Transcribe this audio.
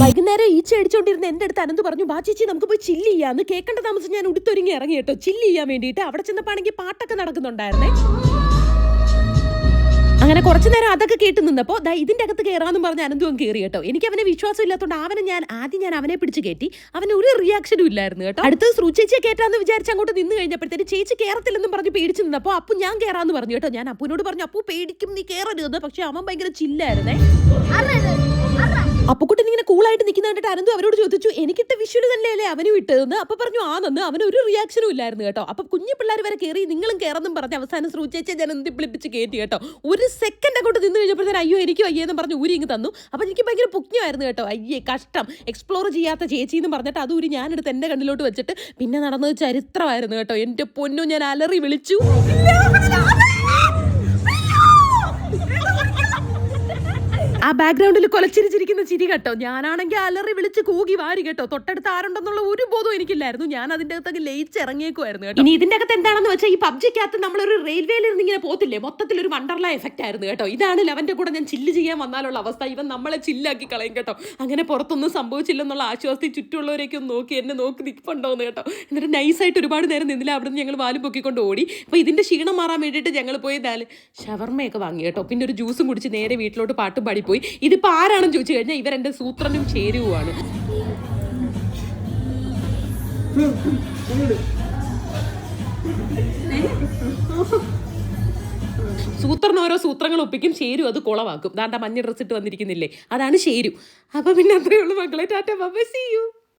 വൈകുന്നേരം ഈച്ച അടിച്ചോണ്ടിരുന്ന എന്റെ അടുത്ത് അനന്ത് പറഞ്ഞു ബാ ചേച്ചി നമുക്ക് പോയി ചില്ല് ചെയ്യാന്ന്. കേൾക്കേണ്ട താമസം ഞാൻ ഉടുത്തൊരുങ്ങി ഇറങ്ങി കേട്ടോ. ചില്ല് ചെയ്യാൻ വേണ്ടിയിട്ട് അവിടെ ചെന്നപ്പാണെങ്കിൽ പാട്ടൊക്കെ നടക്കുന്നുണ്ടായിരുന്നേ. അങ്ങനെ കുറച്ചു നേരം അതൊക്കെ കേട്ട് നിന്നപ്പോൾ ദാ ഇതിന്റെ അകത്ത് കയറാമെന്ന് പറഞ്ഞ് അനന്തവും കയറി കേട്ടോ. എനിക്ക് അവനെ വിശ്വാസം ഇല്ലാത്തതുകൊണ്ട് അവനെ ഞാൻ ആദ്യം ഞാൻ അവനെ പിടിച്ച് കയറ്റി അവന് ഒരു റിയാക്ഷനും ഇല്ലായിരുന്നു കേട്ടോ. അടുത്ത് ശ്രുചേച്ചിയെ കേട്ടാന്ന് വിചാരിച്ച് അങ്ങോട്ട് നിന്ന് കഴിഞ്ഞപ്പോഴത്തേന് ചേച്ചി കയറത്തില്ലെന്നും പറഞ്ഞ് പേടിച്ച് നിന്നപ്പോൾ അപ്പു ഞാൻ കയറാന്ന് പറഞ്ഞു കേട്ടോ. ഞാൻ അപ്പുവിനോട് പറഞ്ഞു അപ്പു പേടിക്കും നീ കയറരുതെന്ന് പക്ഷെ അവൻ ഭയങ്കര ചില്ലായിരുന്നേ കൂളായിട്ട് നിൽക്കുന്ന കണ്ടിട്ട് അനന്തു അവരോട് ചോദിച്ചു എനിക്കിട്ട തന്നെ തന്നെയല്ലേ അവനും ഇട്ടതെന്ന് അപ്പൊ പറഞ്ഞു ആണെന്ന് അവന് ഒരു റിയാക്ഷനും ഇല്ലായിരുന്നു കേട്ടോ. അപ്പൊ കുഞ്ഞു പിള്ളേർ വരെ കയറി നിങ്ങളും കയറെന്നും പറഞ്ഞ് അവസാനം ശ്രൂച്ചേച്ച ഞാൻ എന്തി പിളിപ്പിച്ച് കയറ്റി കേട്ടോ. ഒരു സെക്കൻഡ് അങ്ങോട്ട് നിന്ന് കഴിഞ്ഞപ്പോഴത്തേന് അയ്യോ എനിക്ക് വയ്യെന്ന് പറഞ്ഞ് ഊരി ഇങ്ങ് തന്നു. അപ്പൊ എനിക്ക് ഭയങ്കര പുക്ഞ്ഞമായിരുന്നു കേട്ടോ. അയ്യേ കഷ്ടം. എക്സ്പ്ലോർ ചെയ്യാത്ത ചേച്ചി എന്ന് പറഞ്ഞിട്ട് അത് ഊരി ഞാനെടുത്ത് എന്റെ കണ്ണിലോട്ട് വെച്ചിട്ട് പിന്നെ നടന്നത് ചരിത്രമായിരുന്നു കേട്ടോ. എന്റെ പൊന്നു ഞാൻ അലറി വിളിച്ചു. ആ ബാക്ക്ഗ്രൗണ്ടിൽ കൊലച്ചിരിച്ചിരിക്കുന്ന ചിരി കേട്ടോ. ഞാനാണെങ്കിൽ അലറി വിളിച്ച് കൂകി വാരി കേട്ടോ. തൊട്ടടുത്ത് ആരുണ്ടെന്നുള്ള ഒരു ബോധം എനിക്കില്ലായിരുന്നു. ഞാൻ അതിന്റെ അകത്തൊക്കെ ലയിച്ച് ഇറങ്ങിയേക്കുമായിരുന്നു കേട്ടോ. ഇനി ഇതിന്റെ അകത്ത് എന്താണെന്ന് വെച്ചാൽ ഈ പബ്ജിക്കകത്ത് നമ്മളൊരു റെയിൽവേയിൽ ഇരുന്ന് ഇങ്ങനെ പോത്തില്ലേ? മൊത്തത്തിൽ ഒരു വണ്ടർല എഫക്റ്റ് ആയിരുന്നു കേട്ടോ. ഇതാണ് ലെവന്റെ കൂടെ ഞാൻ ചില്ല് ചെയ്യാൻ വന്നാലുള്ള അവസ്ഥ. ഇവൻ നമ്മളെ ചില്ലാക്കി കളയും കേട്ടോ. അങ്ങനെ പുറത്തൊന്നും സംഭവിച്ചില്ലെന്നുള്ള ആശ്വാസത്തിൽ ചുറ്റുമുള്ളവരേക്ക് ഒന്ന് നോക്കി എന്നെ നോക്കി നിൽപ്പുണ്ടോന്ന് കേട്ടോ. എന്നിട്ട് നൈസായിട്ട് ഒരുപാട് നേരം നിന്നില്ല? അവിടെ നിന്ന് ഞങ്ങൾ വാലും പൊക്കിക്കൊണ്ട് ഓടി. അപ്പോൾ ഇതിന്റെ ക്ഷീണം മാറാൻ വേണ്ടിയിട്ട് ഞങ്ങൾ പോയി ദാൽ ഷവർമ്മയൊക്കെ വാങ്ങി കേട്ടോ. പിന്നെ ഒരു ജ്യൂസും കുടിച്ച് നേരെ വീട്ടിലോട്ട് പാട്ടും പാടി പോയി. ഇതിപ്പോൾ ആരാണെന്ന് ചോദിച്ചു കഴിഞ്ഞാൽ ഇവരെന്റെ സൂത്രനും ചേരുവാണ് സൂത്രന് ഓരോ സൂത്രങ്ങൾ ഒപ്പിക്കും ശേരു അത് കുളവാക്കും. ദാണ്ട മഞ്ഞ ഡ്രസ്സിട്ട് വന്നിരിക്കുന്നില്ലേ? അതാണ് ശേരു അപ്പൊ പിന്നെ അത്രയേ ഉള്ളൂ മക്കളെ. Tata bye see you